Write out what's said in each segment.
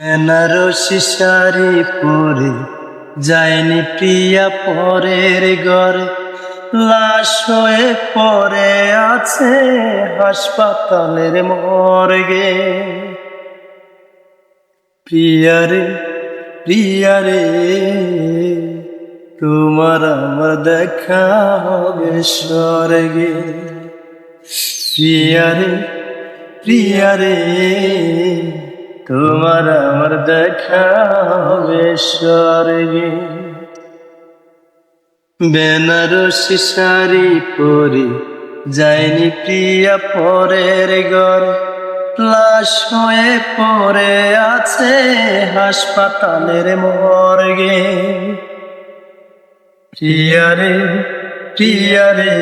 বেনারসি শাড়ি পরে যায়নি প্রিয়া পরের ঘরে। লাশ হয়ে পরে আছে হাসপাতালের মর্গে। প্রিয়ারে প্রিয়ারে তোমার আমার দেখা হবে স্বর্গে। প্রিয়ারে প্রিয়ারে তোমার আমার দেখা হবে স্বর্গে। বেনারসি শাড়ি পরে যায়নি প্রিয়া পরের ঘর। লাশ হয়ে পড়ে আছে হাসপাতালের মর্গে। প্রিয়ারে প্রিয়ারে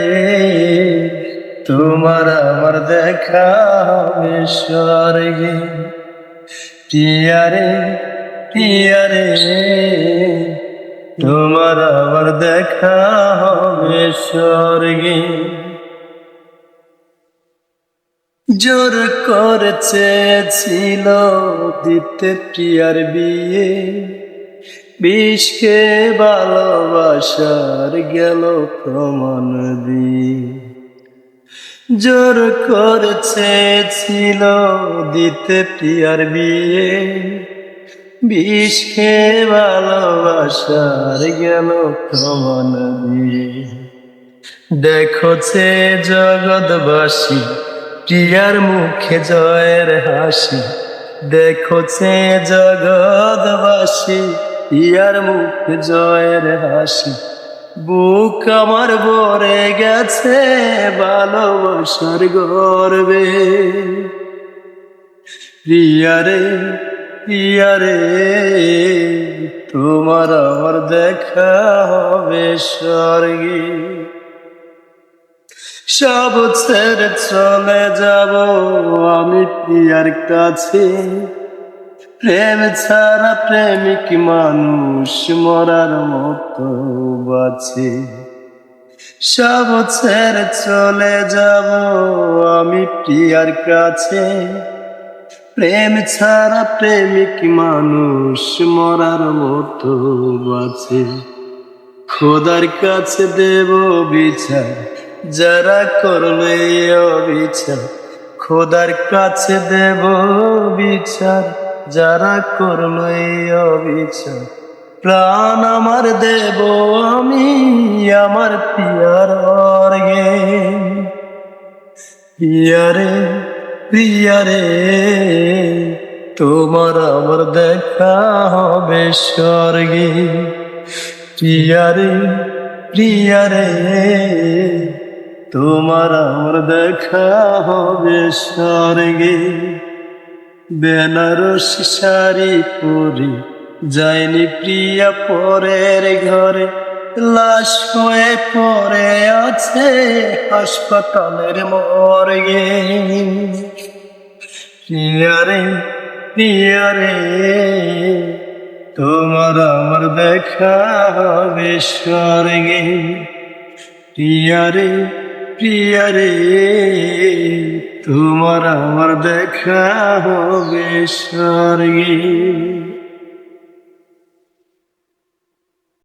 তোমার আমার দেখা হবে স্বর্গে। প্রিয়ারে প্রিয়ারে, তোমার আবার দেখা হবে স্বর্গে। জোর করেছিল দিতে প্রিয়ার বিয়ে। বিষকে ভালোবাসার গেল প্রমাণ দিয়ে। জোর করেছে, ছিল দিতে প্রিয়ার বিয়ে। বিষকে ভালোবাসার গেল প্রমাণ দিয়ে। দেখছে জগৎবাসী প্রিয়ার মুখে জয়ের হাসি। দেখছে জগৎবাসী প্রিয়ার মুখে জয়ের হাসি। বুক আমার ভরে গেছে ভালোবাসার গর্বে। প্রিয়ারে প্রিয়ারে তোমার আমার দেখা হবে স্বর্গে। সব ছেড়ে চলে যাব আমি প্রিয়ার কাছে। প্রেম ছাড়া প্রেমিক মানুষ মরার মতো বাঁচে। সব ছেড়ে চলে যাব আমি প্রিয়ার কাছে। প্রেম ছাড়া প্রেমিক মানুষ মরার মতো বাঁচে। খোদার কাছে দেব বিচার, যারা করলে অবিচার। খোদার কাছে দেব বিচার। যারা করল এই অবিচার প্রাণ আমার দেব আমি, আমার পিয়ার অর্গে পিয়ারে পিয়ারে, তোমার আমার দেখা হবে স্বর্গে। প্রিয়ারে প্রিয়ারে তোমার আমার দেখা হবে স্বর্গে। বেনারসি শাড়ি পরে যায়নি প্রিয়া পরের ঘরে। লাশ হয়ে পড়ে আছে হাসপাতালের মর্গে। প্রিয়ারে প্রিয়ারে তোমার আমার দেখা হবে স্বর্গে। প্রিয়ারে প্রিয়ারে তোমার আমার দেখা হবে স্বর্গে।